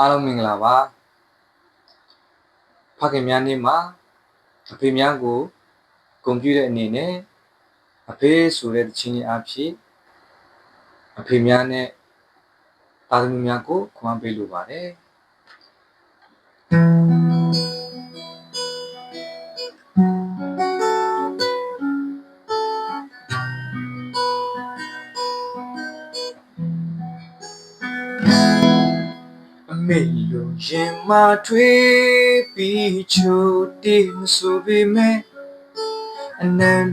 အားလုံးမင်္ဂလာပါဖခင်များနေ့မှာအဖေများကိုဂုဏ်ပြုတဲ့အနေနဲ့အဖေဆိုတဲ့တခြင်းကြီးအဖြစ်အဖေများနဲ့သားသမီးများကိုခွန်အားပေးလိုပါတယ် မေလိုရင်မထွေးပြီးချိုတေးမဆိုပေမဲ့အနမ်း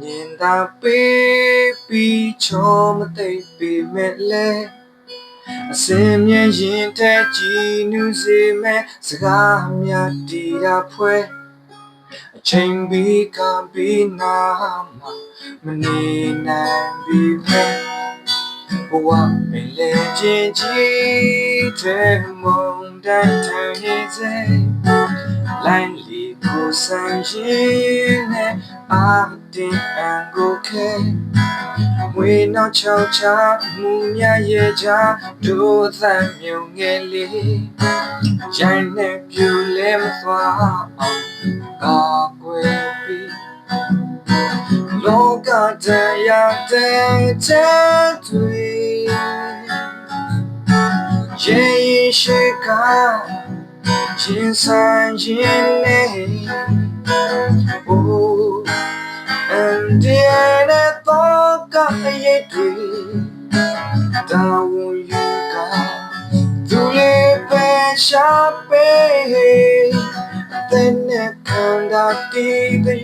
မြင်သာပေးပြီးချောမသိပ်ပေမဲ့လဲအစင်မြင်ရင်တဲ့ကြည်နူးစေမဲ့စကားများတီတာဖွဲအချိန်ပြီးကပြီးနာမှာမနေနိုင်ပြီမဲ့ ဘဝပင်လေချင်းကြီးတဲ့မုန်တန်ထန်ရဲ့စေလိုင်းလီကိုဆန်ရင်နဲ့အာတင်အန်ကိုခဲဝေနောက်ချောက်ချမူမြရဲ့ချာဒိုသံမြုံငယ်လေးရိုင်းနဲ့ပြူလဲမသွားအောင်ကာကွယ်ပြီးလောကတရားတဲ့ ရေရှိကရှင်ဆိုင်ရင်နေအိုးအန်ဒီနဲ့တော့ကရဲ့တွေတာဝန်ယူကသူလေးပဲရှာပေးတဲ့နဲ့ခံတာတီးတဲ့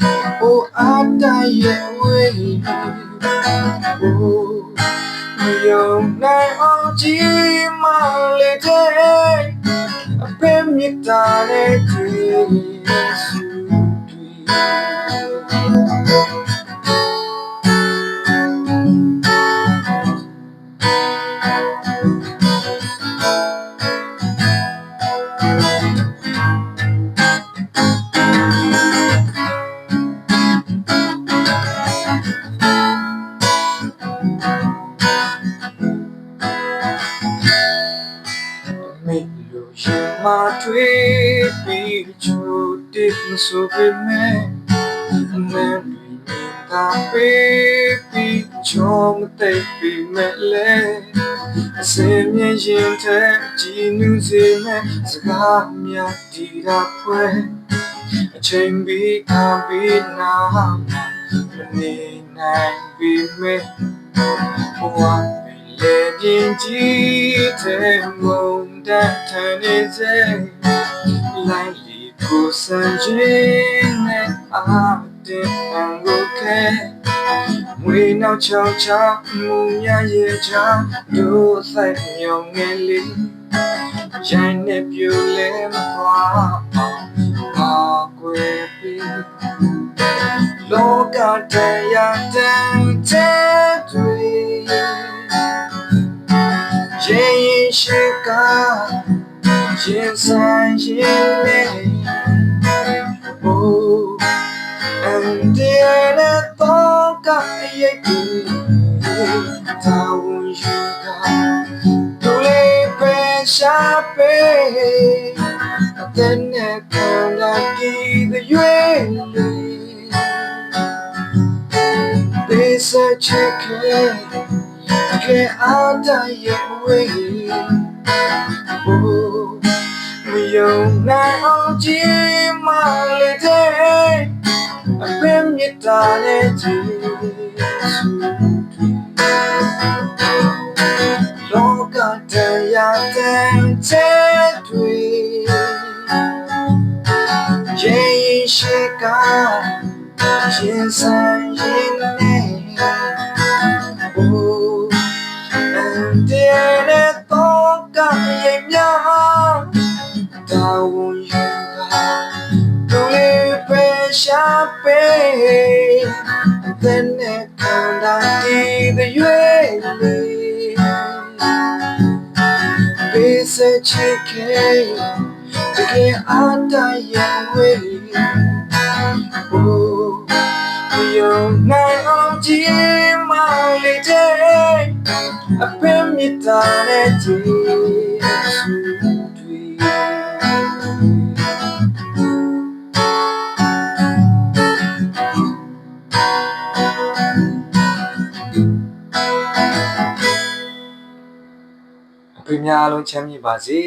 ရွေးလေး Besa chicken, oh ataye we, oh yo na oji malete, a pemitare တစ်မဆိုပေမဲ့အနံ့ပြီးနေတာပေးပြီးချောမသိပ်ပြီးမဲ့လေအစင်မြင်ရင်တဲ့ကြည်နူးစေမဲ့စကားများတီတာဖွဲအချိန်ပြီးကပြီးနာ မနေနိုင်ပြီးမဲ့ဘဝလေပြင်းကြီးတဲ့မုန်တတ်ထန်နေစေလိုက်လီကိုစံချင်းနဲ့အာတင်အန်ကိုခဲမွေနောက်ချောင်းချမူမြရဲ့ချာဒိုဆိုင်မြုံငယ်လေးရိုင်းနဲ့ပြူလဲမသွားအောင်ပါကွယ်ပြီးလောကတရားတန်တဲ့တွေရင်ရင်ရှိကရင်ဆိုင်ရင်လေ အန်ဒီနဲ့တော့ကရဲ့ကူတာဝန်ယူကဒူလေးပဲရှာပေးအတဲ့နဲ့ခံလာကြည့်တဲ့ရွေးလေး This a chicken can out die away. Oh, we own now, Jim, my little. I've been your darling, Look at the young tree. Jay Shika. ရင်ဆိုင်ရင် တဲ့နဲ့ခံတာဒီတဲ့ရွေးလေးပေးစချစ်ခဲ့တကယ်အားတရဲ့ဝေး Oh, we are now ကြီးမောင်လေးတဲ့အဖေမြတ်တာနဲ့ကြည် အဖေများအားလုံးချမ်းမြေ့ပါစေ